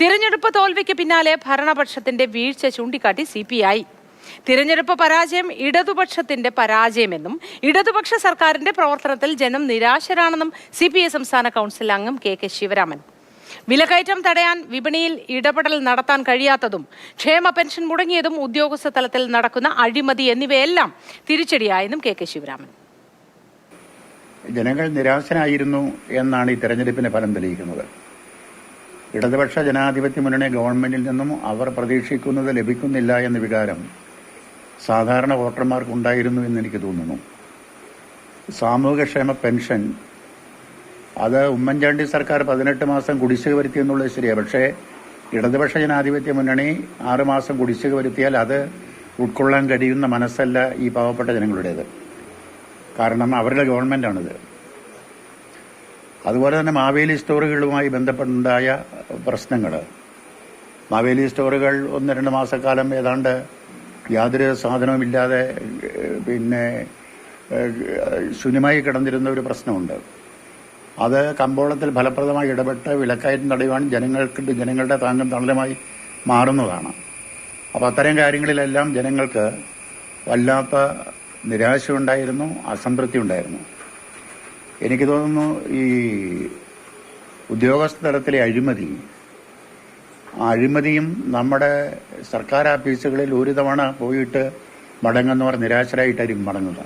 തിരഞ്ഞെടുപ്പ് തോൽവിക്ക് പിന്നാലെ ഭരണപക്ഷത്തിന്റെ വീഴ്ച ചൂണ്ടിക്കാട്ടി സി പി ഐ. തിരഞ്ഞെടുപ്പ് പരാജയം ഇടതുപക്ഷത്തിന്റെ പരാജയമെന്നും ഇടതുപക്ഷ സർക്കാരിന്റെ പ്രവർത്തനത്തിൽ ജനം നിരാശരാണെന്നും സി പി ഐ സംസ്ഥാന കൗൺസിൽ അംഗം കെ കെ ശിവരാമൻ. വിലക്കയറ്റം തടയാൻ വിപണിയിൽ ഇടപെടൽ നടത്താൻ കഴിയാത്തതും ക്ഷേമ പെൻഷൻ മുടങ്ങിയതും ഉദ്യോഗസ്ഥ തലത്തിൽ നടക്കുന്ന അഴിമതി എന്നിവയെല്ലാം തിരിച്ചടിയായെന്നും കെ കെ ശിവരാമൻ. ജനങ്ങൾ നിരാശനായിരുന്നു എന്നാണ് ഈ തെരഞ്ഞെടുപ്പിന്റെ ഫലം തെളിയിക്കുന്നത്. ഇടതുപക്ഷ ജനാധിപത്യ മുന്നണി ഗവൺമെന്റിൽ നിന്നും അവർ പ്രതീക്ഷിക്കുന്നത് ലഭിക്കുന്നില്ല എന്ന വികാരം സാധാരണ വോട്ടർമാർക്കുണ്ടായിരുന്നു എന്ന് എനിക്ക് തോന്നുന്നു. സാമൂഹ്യക്ഷേമ പെൻഷൻ അത് ഉമ്മൻചാണ്ടി സർക്കാർ പതിനെട്ട് മാസം കുടിശ്ശിക വരുത്തി എന്നുള്ളത് ശരിയാണ് പക്ഷേ ഇടതുപക്ഷ ജനാധിപത്യ മുന്നണി ആറുമാസം കുടിശ്ശിക വരുത്തിയാൽ അത് ഉൾക്കൊള്ളാൻ കഴിയുന്ന മനസ്സല്ല ഈ പാവപ്പെട്ട ജനങ്ങളുടേത്. കാരണം അവരുടെ ഗവൺമെന്റാണിത്. അതുപോലെ തന്നെ മാവേലി സ്റ്റോറുകളുമായി ബന്ധപ്പെട്ടുണ്ടായ പ്രശ്നങ്ങൾ. മാവേലി സ്റ്റോറുകൾ ഒന്ന് രണ്ട് മാസക്കാലം ഏതാണ്ട് യാതൊരു സാധനവുമില്ലാതെ പിന്നെ ശൂന്യമായി കിടന്നിരുന്ന ഒരു പ്രശ്നമുണ്ട്. അത് കമ്പോളത്തിൽ ഫലപ്രദമായി ഇടപെട്ട് വിലക്കയറ്റം തടയുവാൻ ജനങ്ങൾക്ക് ജനങ്ങളുടെ താങ്ങും തണലുമായി മാറുന്നതാണ്. അപ്പോൾ അത്തരം കാര്യങ്ങളിലെല്ലാം ജനങ്ങൾക്ക് വല്ലാത്ത നിരാശയുണ്ടായിരുന്നു അസംതൃപ്തി ഉണ്ടായിരുന്നു എനിക്ക് തോന്നുന്നു ഈ ഉദ്യോഗസ്ഥ തലത്തിലെ അഴിമതി ആ അഴിമതിയും നമ്മുടെ സർക്കാർ ഓഫീസുകളിൽ ഒരു തവണ പോയിട്ട് മടങ്ങുന്നവർ നിരാശരായിട്ടായിരിക്കും മടങ്ങുക.